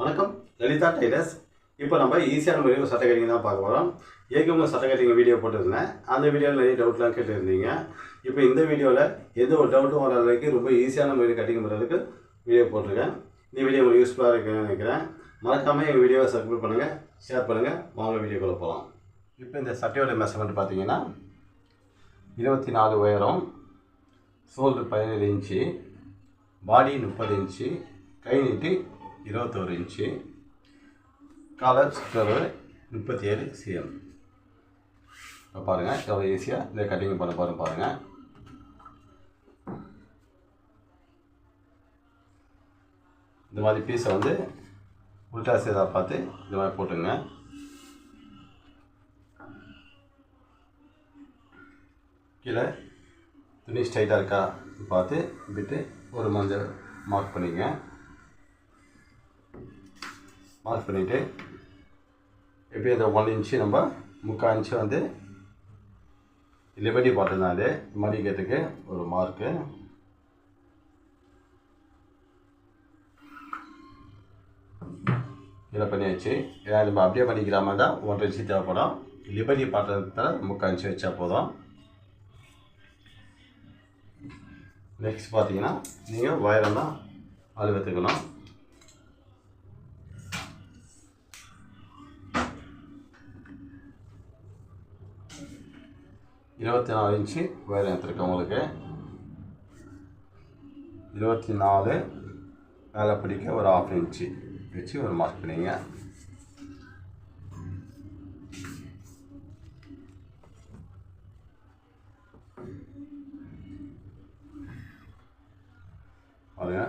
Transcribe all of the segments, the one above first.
வணக்கம் லலிதா டைலர்ஸ் இப்போ நம்ம ஈஸியான முறையில் சட்டை தான் பார்க்க போகிறோம் ஏற்கனவே சட்டை வீடியோ போட்டிருந்தேன். அந்த வீடியோவில் நிறைய டவுட்லாம் கேட்டிருந்தீங்க. இப்போ இந்த வீடியோவில் எந்த ஒரு டவுட்டும் வர அளவுக்கு ரொம்ப ஈஸியான முறையில் கட்டிங் பண்ணுறதுக்கு வீடியோ போட்டிருக்கேன். இந்த வீடியோ உங்களுக்கு யூஸ்ஃபுல்லாக இருக்குன்னு நினைக்கிறேன். மறக்காமல் எங்கள் வீடியோவை சப்ஸ்கிரைப் பண்ணுங்கள் ஷேர் பண்ணுங்கள் வாங்க வீடியோக்குள்ளே போகலாம் இப்போ இந்த சட்டையோட மெஷர்மெண்ட் பார்த்தீங்கன்னா இருபத்தி நாலு உயரம் ஷோல்டர் பதினேழு இன்ச்சு பாடி முப்பது இன்ச்சு கை நீட்டி இருபத்தோரு இன்ச்சு காலர் சுற்றளவு முப்பத்தி ஏழு சிஎம் இப்போ பாருங்கள் எவ்வளோ ஈஸியாக இதை கட்டிங் பண்ண பாருங்க. பாருங்கள் இந்த மாதிரி பீஸை வந்து உல்டா சேதாக பார்த்து இந்த மாதிரி போட்டுங்க. கீழே துணி ஸ்ட்ரைட்டாக இருக்கா பார்த்து விட்டு ஒரு மஞ்சள் மார்க் பண்ணிங்க. மார்க் பண்ணிவிட்டு எப்படி அந்த ஒன் இன்ச்சு நம்ம முக்கால் இன்ச்சு வந்து லிபர்ட்டி பாட்டினாலே மடிக்கிறதுக்கு ஒரு மார்க்கு. இதில் பண்ணியாச்சு? ஏன்னா நம்ம அப்படியே பண்ணிக்கிற மாதிரி தான் ஒன்றரை இன்ச்சு தேவைப்படும். லிபர்ட்டி பாத்திரத்தில் முக்கால் இன்ச்சு வச்சா போதும். நெக்ஸ்ட் பார்த்தீங்கன்னா நீங்கள் வயரெல்லாம் தான் அழுவத்துக்கணும். இருபத்தி நாலு இன்ச்சு வயரம் எடுத்துருக்கேன் உங்களுக்கு. இருபத்தி நாலு மேலே பிடிக்க ஒரு ஆஃப் இன்ச்சு வச்சு ஒரு மார்க் பண்ணிங்க. பாருங்க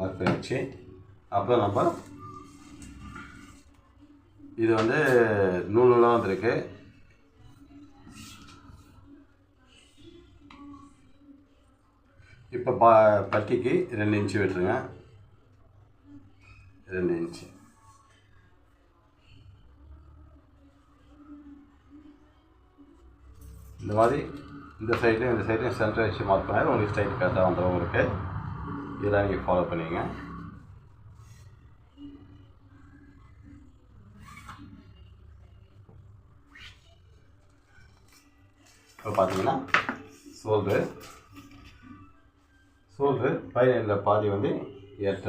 மார்க் பண்ணிடுச்சு அப்புறம் நம்ம இது வந்து நூல் நூலாக இப்போ பா பட்டிக்கு ரெண்டு இன்ச்சு விட்டுருங்க. ரெண்டு இன்ச்சு. இந்த மாதிரி இந்த சைட்லையும் இந்த சைட்லையும் சென்டர் வச்சு மார்க் பண்ணால் உங்களுக்கு ஸ்டைல் கரெக்டாக வந்துடும் உங்களுக்கு. இதெல்லாம் நீங்கள் ஃபாலோ பண்ணிங்க இப்போ பார்த்தீங்கன்னா சோல்டு சோல்டு பதினேழில் பாதி வந்து ஏற்ற.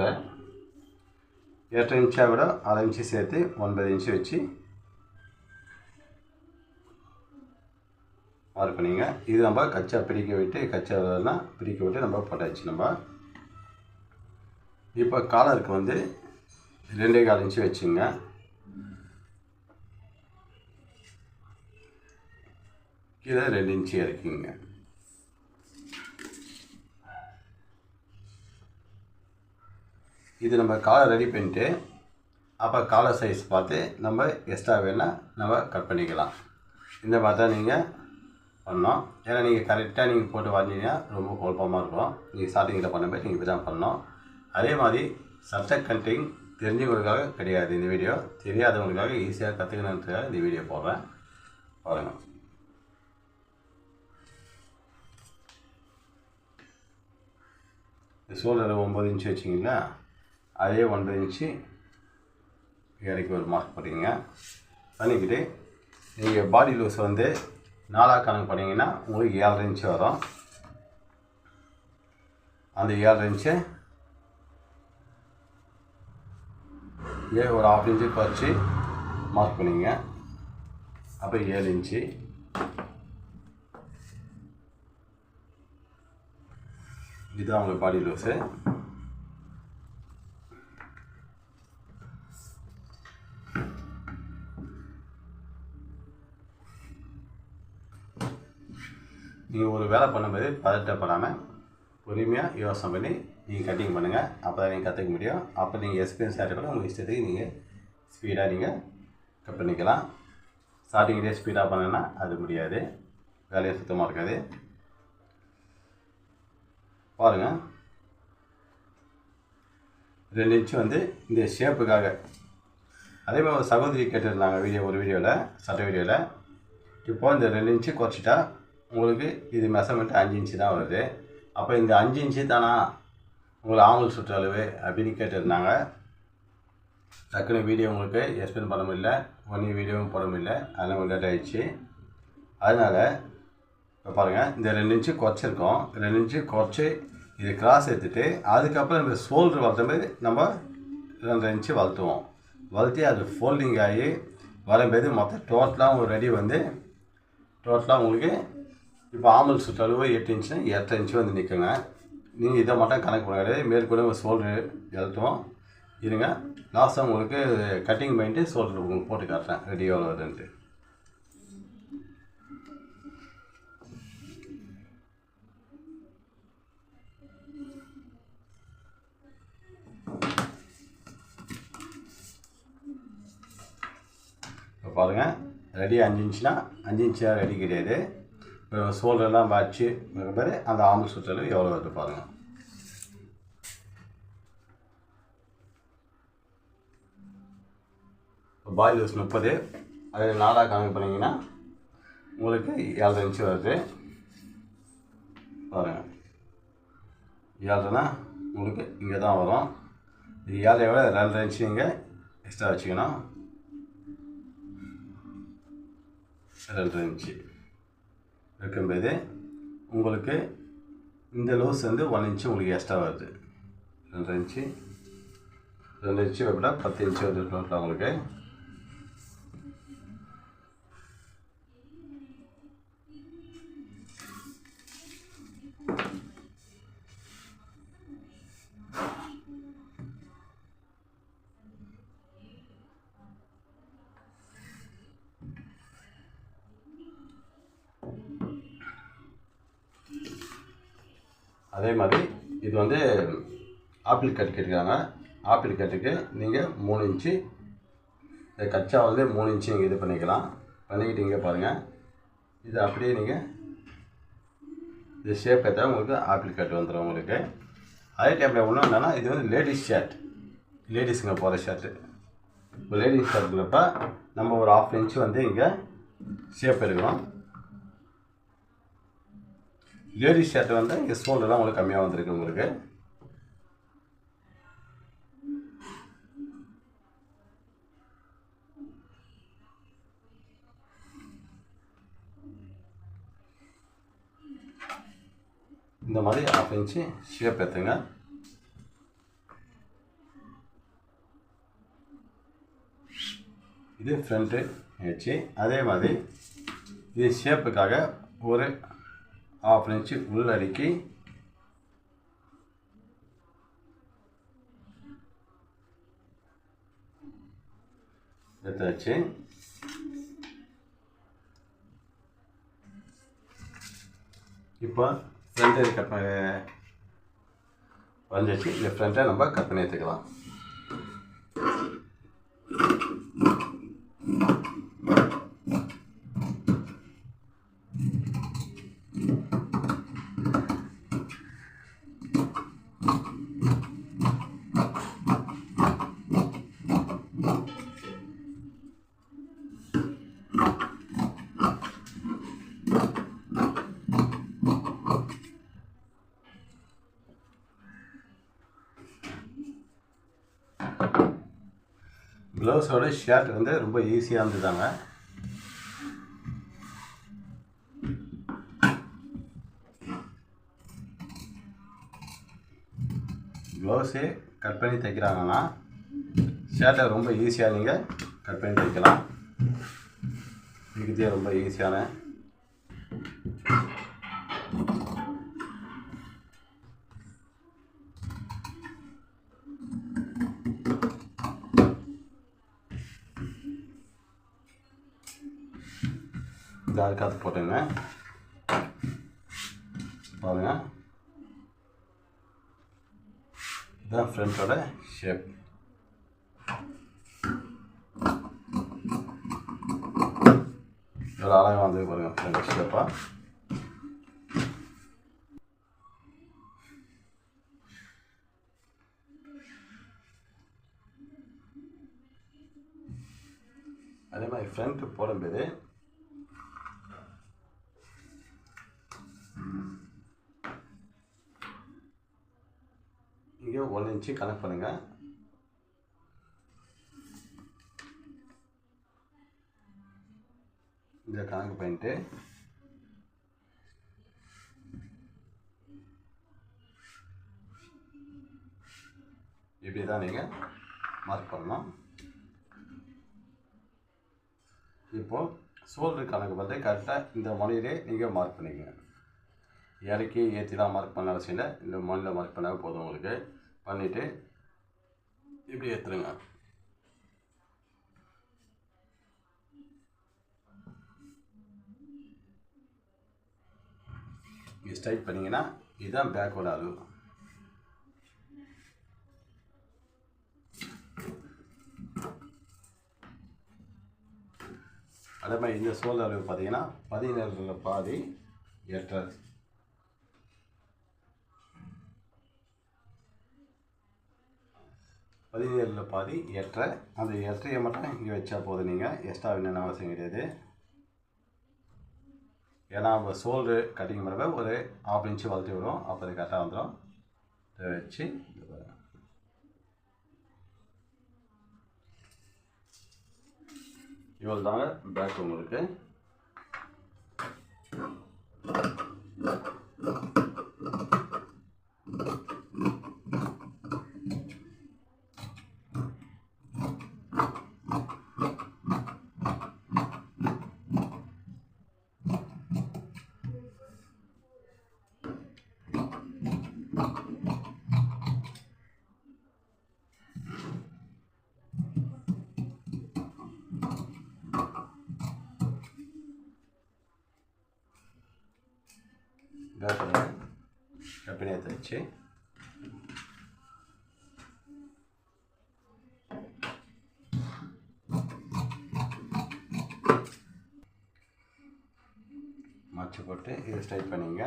ஏற்ற இன்ச்சை விட அரை இன்ச்சு சேர்த்து ஒன்பது இன்ச்சு வச்சு மார்க் பண்ணிங்க. இது நம்ம கச்சா பிரிக்க விட்டு கச்சாலாம் பிரிக்க விட்டு நம்ம போட்டாச்சு நம்ம. இப்போ காலருக்கு வந்து ரெண்டே கால் இன்ச்சு வச்சுங்க. கீழே ரெண்டு இன்ச்சு இறக்கிங்க. இது நம்ம காலை ரெடி பண்ணிட்டு அப்போ காலர் சைஸ் பார்த்து நம்ம எக்ஸ்ட்ரா வேணால் நம்ம கட் பண்ணிக்கலாம். இந்த மாதிரி தான் நீங்கள் பண்ணோம் ஏன்னா நீங்கள் கரெக்டாக நீங்கள் போட்டு வந்தீங்கன்னா ரொம்ப குழப்பமாக இருக்கும். நீங்கள் ஸ்டார்டிங்கில் பண்ணும்போது நீங்கள் இப்படி தான் பண்ணோம் அதே மாதிரி சட்ட கண்டிங் தெரிஞ்சவங்களுக்காக கிடையாது இந்த வீடியோ தெரியாதவங்களுக்காக ஈஸியாக கற்றுக்கணுன்றதுக்காக இந்த வீடியோ போடுறேன். பாருங்கள் ஷோல்டரில் ஒம்பது இன்ச்சு வச்சிங்களா? அதே ஒன்பது இன்ச்சு இறக்கி ஒரு மார்க் பண்ணிங்க பண்ணிக்கிட்டு நீங்கள் பாடி லூஸ் வந்து நாலாக கணக்கு பண்ணிங்கன்னா உங்களுக்கு ஏழரை இன்ச்சு வரும். அந்த ஏழரை இன்ச்சு ஏ ஒரு ஆஃப் இன்ச்சு குறைச்சி மார்க் பண்ணிங்க. அப்புறம் ஏழு இன்ச்சு. இதுதான் உங்களுக்கு பாடி லூஸு நீங்கள் ஒரு வேலை பண்ணும்போது பதட்டப்படாமல் பொறுமையாக யோசனை பண்ணி நீங்கள் கட்டிங் பண்ணுங்கள் அப்போ தான் நீங்கள் கற்றுக்க முடியும். அப்போ நீங்கள் எக்ஸ்பீரியன்ஸ் ஆகிட்ட உங்கள் இஷ்டத்துக்கு நீங்கள் ஸ்பீடாக நீங்கள் கட் பண்ணிக்கலாம். ஸ்டார்டிங்லேயே ஸ்பீடாக பண்ணனா அது முடியாது. வேலையை சுத்தமாக இருக்காது. பாருங்கள் ரெண்டு இன்ச்சு வந்து இந்த ஷேப்புக்காக அதே மாதிரி ஒரு சகோதரி கேட்டிருந்தாங்க வீடியோ ஒரு வீடியோவில் சட்ட வீடியோவில் இப்போ இந்த ரெண்டு இன்ச்சு குறைச்சிட்டா உங்களுக்கு இது மெஷர்மெண்ட் அஞ்சு இன்ச்சு தான் வருது. அப்போ இந்த அஞ்சு இன்ச்சு தானா? உங்களுக்கு ஆங்கல் சுற்றளவு அப்படின்னு கேட்டிருந்தாங்க. டக்குனு வீடியோ உங்களுக்கு எக்ஸ்பிளைன் பண்ண முடியல. ஒன்றும் வீடியோவும் போட முடியல. அதெல்லாம் கொஞ்சம் லேட் ஆகிடுச்சு அதனால் இப்போ பாருங்கள் இந்த ரெண்டு இன்ச்சு குறைச்சிருக்கோம். ரெண்டு இன்ச்சு குறைச்சி இது கிராஸ் எடுத்துகிட்டு அதுக்கப்புறம் இந்த ஷோல்டர் வளர்த்த மாதிரி நம்ம ரெண்டு இன்ச்சு வளர்த்துவோம். வளர்த்தி அது ஃபோல்டிங் ஆகி வரும்போது மொத்தம் டோட்டலாக ஒரு ரெடி வந்து டோட்டலாக உங்களுக்கு இப்போ ஆமல் சுற்றளவு எட்டு இன்ச்சு எட்டு இன்ச்சு வந்து நிற்குங்க நீங்கள் இதை மட்டும் கணக்கு பண்ண கிடையாது மேற்கூட உங்கள் ஷோல்டர் எழுத்துவோம் இருங்க. லாஸ்ட்டாக உங்களுக்கு கட்டிங் பண்ணிட்டு ஷோல்டர் உங்களுக்கு போட்டு காட்டுறேன். ரெடி எவ்வளோ வருதுன்ட்டு பாருங்கள் ரெடி அஞ்சு இன்ச்சுனா அஞ்சு இன்ச்சாக ரெடி கிடையாது. சோல்டர் எல்லாம் வச்சு பேர் அந்த ஆம்பல் சுற்றளவு எவ்வளோ வருது பாருங்கள் பாயில் லூஸ் முப்பது அது நாலாக கணக்கு பண்ணிங்கன்னா உங்களுக்கு ஏழரை இன்ச்சு வருது. பாருங்கள் ஏழரைனா உங்களுக்கு இங்கே தான் வரும். இது ஏழரை விட ரெண்டரை இன்ச்சு நீங்கள் எக்ஸ்ட்ரா வச்சுக்கணும். ரெண்டரை இன்ச்சு. வைக்கும்போது உங்களுக்கு இந்த லோஸ் வந்து ஒன் இன்ச்சு உங்களுக்கு எக்ஸ்ட்ரா வருது. ரெண்டு இன்ச்சு ரெண்டு இன்ச்சு எப்படின்னா பத்து இன்ச்சு வந்து உங்களுக்கு. அதே மாதிரி இது வந்து ஆப்பிள் கட் கேட்குறாங்க ஆப்பிள் கட்டுக்கு நீங்கள் மூணு இன்ச்சு இந்த கச்சா வந்து மூணு இன்ச்சு நீங்கள் இது பண்ணிக்கலாம். பண்ணிக்கிட்டு இங்கே பாருங்கள் இது அப்படியே நீங்கள் இது ஷேப் கட்டா உங்களுக்கு ஆப்பிள் கட் வந்துடும் உங்களுக்கு. அதே டைமில் ஒன்றும் என்னென்னா இது வந்து லேடிஸ் ஷர்ட் லேடிஸுங்க போகிற ஷர்ட்டு இப்போ லேடிஸ் ஷர்ட்டுங்கிறப்ப நம்ம ஒரு ஆஃப் இன்ச்சு வந்து இங்கே ஷேப் எடுக்கணும். லேடிஸ் ஷர்ட் வந்து இங்கே தான் உங்களுக்கு கம்மியாக வந்திருக்கு உங்களுக்கு. இந்த மாதிரி ஆஃப் இன்ச்சு ஷேப் எடுத்துங்க. இது ஃப்ரண்ட்டு வச்சு அதே மாதிரி இது ஷேப்புக்காக ஒரு ஆஃப் இன்ச்சு உள்ளடக்கி எடுத்தாச்சு இப்போ ஃப்ரண்ட்டு கட் பண்ணி இந்த ஃப்ரண்ட்டை நம்ம கட் பண்ணி எடுத்துக்கலாம். ப்ளவுஸோட ஷர்ட் வந்து ரொம்ப ஈஸியாக இருந்ததாங்க ப்ளவுஸே கட் பண்ணி தைக்கிறாங்கன்னா ஷர்ட்டை ரொம்ப ஈஸியாக நீங்கள் கட் பண்ணி தைக்கலாம். இதுக்கே ரொம்ப ஈஸியான அதுக்காக போட்டுங்க. பாருங்க. இதுதான் ஃப்ரண்ட்டோட ஷேப் எவ்வளோ அழகாக வந்து பாருங்க ஃப்ரண்ட் ஷேப்பாக அதே மாதிரி ஃப்ரண்ட் போடும்போது வச்சு கனெக்ட் பண்ணுங்கள் இந்த கணக்கு பண்ணிட்டு. இப்படி தான் நீங்கள் மார்க் பண்ணலாம். இப்போ சோல்டர் கணக்கு வந்து கரெக்டாக இந்த மொழியிலே நீங்கள் மார்க் பண்ணிக்கங்க. இறக்கி தான் மார்க் பண்ண அவசியம் இல்லை. இந்த மொழியில் மார்க் பண்ணால் போதும் உங்களுக்கு. பண்ணிவிட்டு இப்படி ஏற்றுருங்க இது ஸ்ட்ரைட் பண்ணிங்கன்னா இதுதான் பேக்கோட அளவு. அதே மாதிரி இந்த சோல் அளவு பார்த்தீங்கன்னா பதினேழுல பாதி எட்டரை பதினேழில் பாதி எட்டரை. அந்த எட்டரையை மட்டும் இங்கே வச்சா போதும் நீங்கள் எக்ஸ்ட்ரா என்னென்ன அவசியம் கிடையாது. ஏன்னா நம்ம சோல்டு கட்டிங் பண்ணுறப்ப ஒரு ஆஃப் இன்ச்சு வளர்த்தி விடும் அப்போ அது கரெக்டாக வந்துடும் இதை வச்சு இவ்வளோ தாங்க பேக் உங்களுக்கு. பேக்கில் கப்பினை தைச்சு போட்டு இது ஸ்ட்ரைட் பண்ணிங்க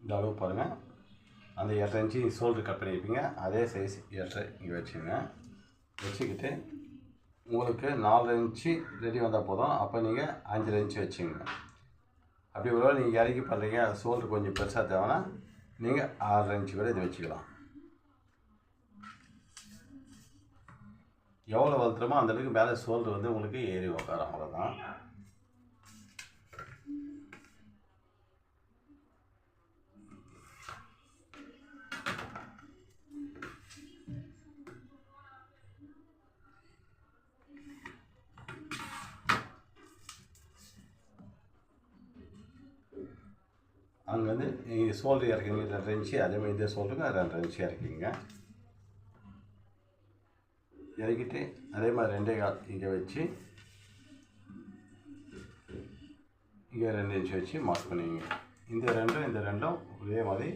இந்த அளவு பாருங்கள் அந்த எட்டரை இன்ச்சு சோல்டர் கட் பண்ணியிருப்பீங்க அதே சைஸ் எட்டரை இங்கே வச்சுங்க வச்சுக்கிட்டு உங்களுக்கு நாலு இன்ச்சு ரெடி வந்தால் போதும். அப்போ நீங்கள் அஞ்சரை இன்ச்சு வச்சுங்க. அப்படி ஒரு நீங்கள் இறக்கி பண்ணுறீங்க சோல்டர் கொஞ்சம் பெருசாக தேவைன்னா நீங்கள் ஆறரை இன்ச்சு கூட இது வச்சுக்கலாம். எவ்வளோ வளர்த்துறோமோ அந்த அளவுக்கு மேலே சோல்டர் வந்து உங்களுக்கு ஏறி உட்காரும் அவ்வளோதான் வந்து நீங்கள் சோல்டர் இறக்குங்க ரெண்டு இன்ச்சு அதே மாதிரி இந்த சோல்டருக்கு ரெண்டு இன்ச்சு இறக்கிங்க. இறக்கிட்டு அதே மாதிரி ரெண்டே கால் இங்கே வச்சு இங்கே ரெண்டு இன்ச்சு வச்சு மார்க் பண்ணுவீங்க இந்த ரெண்டும் இந்த ரெண்டும் ஒரே மாதிரி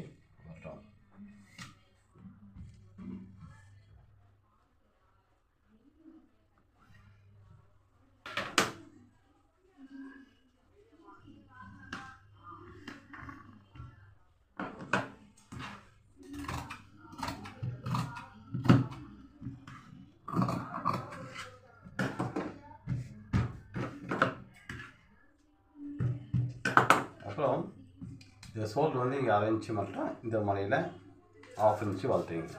அப்புறம் இந்த சோல் வந்து இங்கே அரை இன்ச்சு மட்டும் இந்த முனையில் ஆஃப் இன்ச்சு வளர்த்துங்க.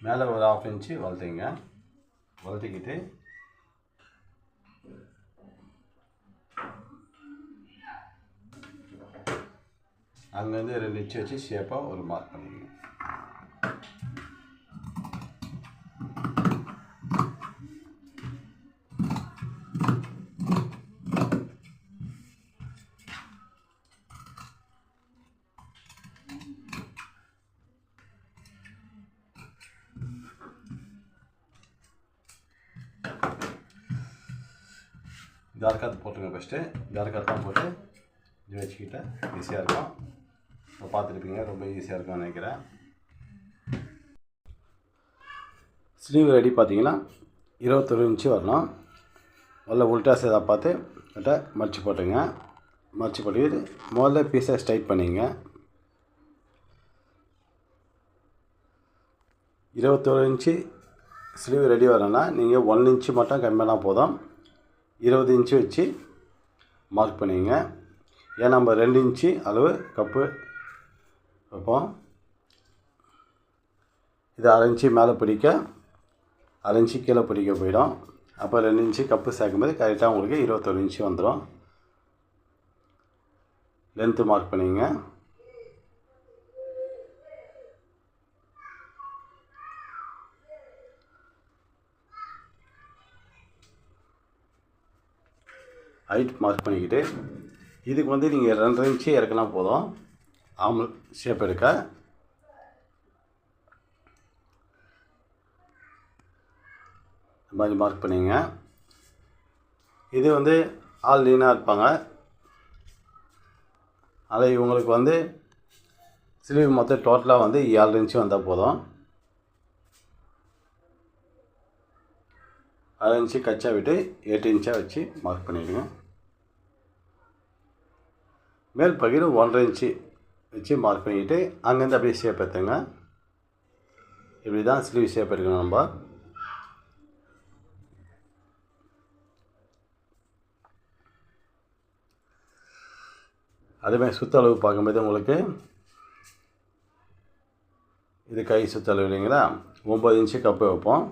மேலே ஒரு ஆஃப் இன்ச்சு வளர்த்துங்க. வளர்த்திக்கிட்டு அங்கேருந்து ரெண்டு இன்ச்சு வச்சு ஷேப்பாக ஒரு மார்க் பண்ணிக்கணும். பண்ணிக்கங்க தார்காத்து போட்டுங்க ஃபஸ்ட்டு தான் போட்டு இது வச்சுக்கிட்டேன் ஈஸியாக இருக்கும். பார்த்துருப்பீங்க ரொம்ப ஈஸியாக இருக்கும்னு நினைக்கிறேன். ஸ்லீவ் ரெடி பார்த்தீங்கன்னா இருபத்தொரு இன்ச்சு வரணும். முதல்ல உல்டா சேதா பார்த்து கரெக்டாக மடிச்சு போட்டுங்க. மடிச்சு போட்டு முதல்ல பீஸை ஸ்ட்ரைட் பண்ணிங்க. இருபத்தோரு இன்ச்சு ஸ்லீவ் ரெடி வரணும்னா நீங்கள் ஒன் இன்ச்சு மட்டும் கம்மியானா போதும். இருபது இன்ச்சு வச்சு மார்க் பண்ணிங்க. ஏன்னா நம்ம ரெண்டு இன்ச்சு அளவு கப்பு வைப்போம் இது அரை மேலே பிடிக்க அரை கீழே பிடிக்க போயிடும். அப்போ ரெண்டு இன்ச்சு கப்பு சேர்க்கும்போது கரெக்டாக உங்களுக்கு இருபத்தொரு இன்ச்சு வந்துடும். லென்த்து மார்க் பண்ணிங்க. ஹைட் மார்க் பண்ணிக்கிட்டு இதுக்கு வந்து நீங்கள் ரெண்டரை இன்ச்சு இறக்கலாம் போதும். ஆமல் ஷேப் எடுக்க. இந்த மாதிரி மார்க் பண்ணிங்க. இது வந்து ஆள் லீனாக இருப்பாங்க. அதில் இவங்களுக்கு வந்து சிலிவு மொத்தம் டோட்டலாக வந்து ஏழு இன்ச்சு வந்தால் போதும். அரை இன்ச்சு கச்சா விட்டு எட்டு இன்ச்சாக வச்சு மார்க் பண்ணிவிடுங்க மேல் பகுதியில் ஒன்றரை இன்ச்சு வச்சு மார்க் பண்ணிக்கிட்டு அங்கேருந்து அப்படியே ஷேப் எடுத்துங்க. இப்படி தான் ஸ்லீவ் ஷேப் எடுக்கணும் நம்ம. அதேமாதிரி சுற்றளவு பார்க்கும்போது உங்களுக்கு இது கை சுற்றளவு இல்லைங்களா? ஒம்பது இன்ச்சு கப்பு வைப்போம்.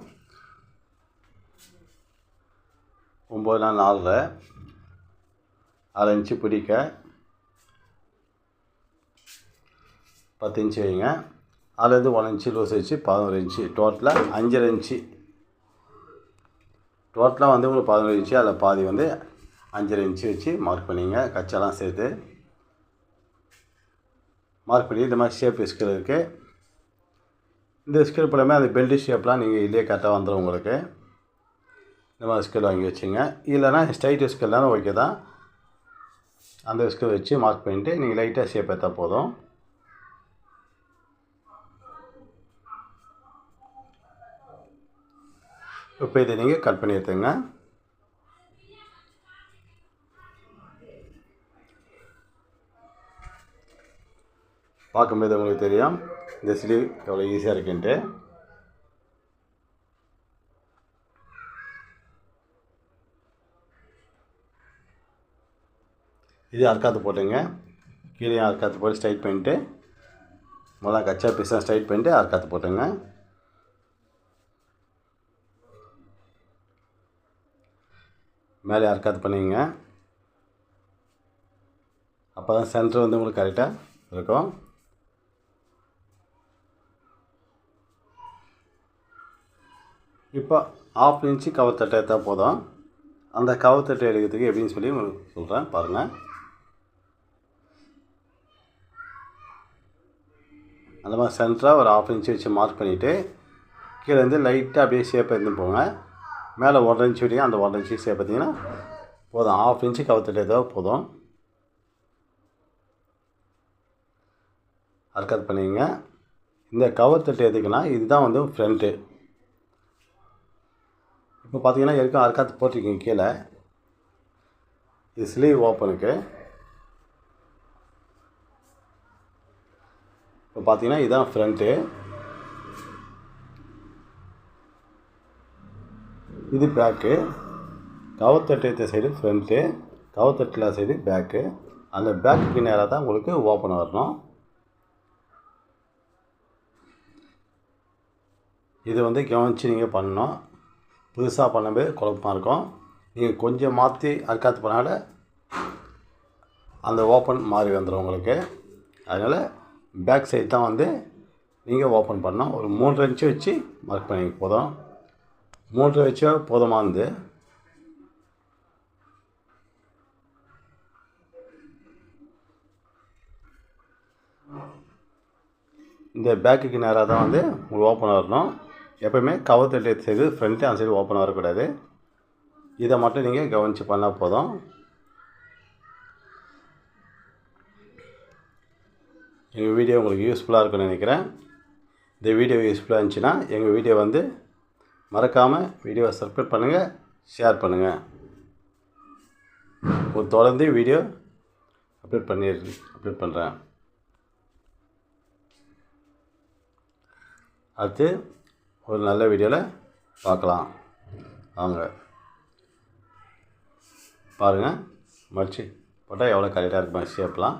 ஒம்பது நாள் நாலரை. அரை இன்ச்சு பிடிக்க. பத்து இன்ச்சு வைங்க. அதுலேருந்து ஒன் இன்ச்சு லூஸ் வச்சு பதினோரு இன்ச்சு. டோட்டலாக அஞ்சரை இன்ச்சு. டோட்டலாக வந்து உங்களுக்கு பதினோரு இன்ச்சு. அதில் பாதி வந்து அஞ்சரை இன்ச்சு வச்சு மார்க் பண்ணிங்க. கச்சாலாம் சேர்த்து மார்க் பண்ணி இந்த மாதிரி ஷேப் ஸ்கேல் இருக்குது இந்த ஸ்கேல் போலமே அந்த பெல்ட் ஷேப்லாம் நீங்கள் இதுலேயே கரெக்டாக வந்துடும் உங்களுக்கு. இந்த மாதிரி ஸ்கேல் வாங்கி வச்சுங்க. இல்லைனா ஸ்ட்ரைட் ஸ்கேல்னாலும் ஓகே தான். அந்த ஸ்கேல் வச்சு மார்க் பண்ணிவிட்டு நீங்கள் லைட்டாக ஷேப் எடுத்தா போதும். இப்போ இதை நீங்கள் கட் பண்ணி எடுத்துங்க. பார்க்கும்போது உங்களுக்கு தெரியும். இந்த ஸ்லீவ் எவ்வளோ ஈஸியாக இருக்குன்ட்டு. இது அறுக்காத்து போட்டுங்க. கீழே அறுக்காத்து போட்டு ஸ்ட்ரைட் பண்ணிட்டு முதல்ல கச்சா பீஸாக ஸ்ட்ரைட் பண்ணிட்டு அறுக்காத்து போட்டுங்க. மேலே யாருக்காவது பண்ணிங்க அப்போ தான் சென்டர் வந்து உங்களுக்கு கரெக்டாக இருக்கும். இப்போ ஆஃப் இன்ச்சு கவர் தட்டை எடுத்தால் போதும். அந்த கவர் தட்டை எடுக்கிறதுக்கு எப்படின்னு சொல்லி உங்களுக்கு சொல்கிறேன் பாருங்கள் அந்த மாதிரி சென்டராக ஒரு ஆஃப் இன்ச்சு வச்சு மார்க் பண்ணிவிட்டு கீழே இருந்து லைட்டாக அப்படியே ஷேப் இருந்து போங்க. மேலே ஒன்றரை இன்ச்சு விட்டீங்க அந்த ஒன்றரை இன்ச்சு ஷேப் பார்த்தீங்கன்னா போதும். ஆஃப் இன்ச்சு கவர் தான் போதும். அர்க்கத் பண்ணிங்க இந்த கவர் தட்டு எதுக்குன்னா இதுதான் வந்து ஃப்ரண்ட்டு இப்போ பார்த்தீங்கன்னா இருக்கும் அர்க்காத்து போட்டிருக்கீங்க கீழே. இது ஸ்லீவ் ஓப்பனுக்கு இப்போ பார்த்தீங்கன்னா இதுதான் ஃப்ரண்ட்டு இது பேக்கு. கவத்தட்டு சைடு ஃப்ரண்ட்டு கவத்தட்டில் சைடு பேக்கு. அந்த பேக்குக்கு நேராக தான் உங்களுக்கு ஓப்பன் வரணும். இது வந்து கவனித்து நீங்கள் பண்ணணும். புதுசாக பண்ணும்போது குழப்பமாக இருக்கும். நீங்கள் கொஞ்சம் மாற்றி அர்க்காத்து பண்ணால அந்த ஓப்பன் மாறி வந்துடும் உங்களுக்கு. அதனால் பேக் சைடு தான் வந்து நீங்கள் ஓப்பன் பண்ணணும். ஒரு மூன்று இன்ச்சு வச்சு மார்க் பண்ணி போதும். மூன்றரை வச்சா போதுமானது. இந்த பேக்குக்கு நேராக தான் வந்து உங்களுக்கு ஓப்பன் வரணும். எப்போயுமே கவர் தட்டி சைடு ஃப்ரண்ட்டு அந்த சைடு ஓப்பன் வரக்கூடாது. இதை மட்டும் நீங்கள் கவனித்து பண்ணால் போதும். எங்கள் வீடியோ உங்களுக்கு யூஸ்ஃபுல்லாக இருக்கும்னு நினைக்கிறேன். இந்த வீடியோ யூஸ்ஃபுல்லாக இருந்துச்சுன்னா எங்கள் வீடியோ வந்து மறக்காமல் வீடியோவை சப்ஸ்கிரைப் பண்ணுங்கள் ஷேர் பண்ணுங்கள் தொடர்ந்து வீடியோ அப்லோட் பண்ணி அப்லோட் பண்ணுறேன் அடுத்து ஒரு நல்ல வீடியோவில் பார்க்கலாம். வாங்க. பாருங்கள் மடிச்சு போட்டால் எவ்வளோ கரெக்டாக இருக்குமா ஷேப்லாம்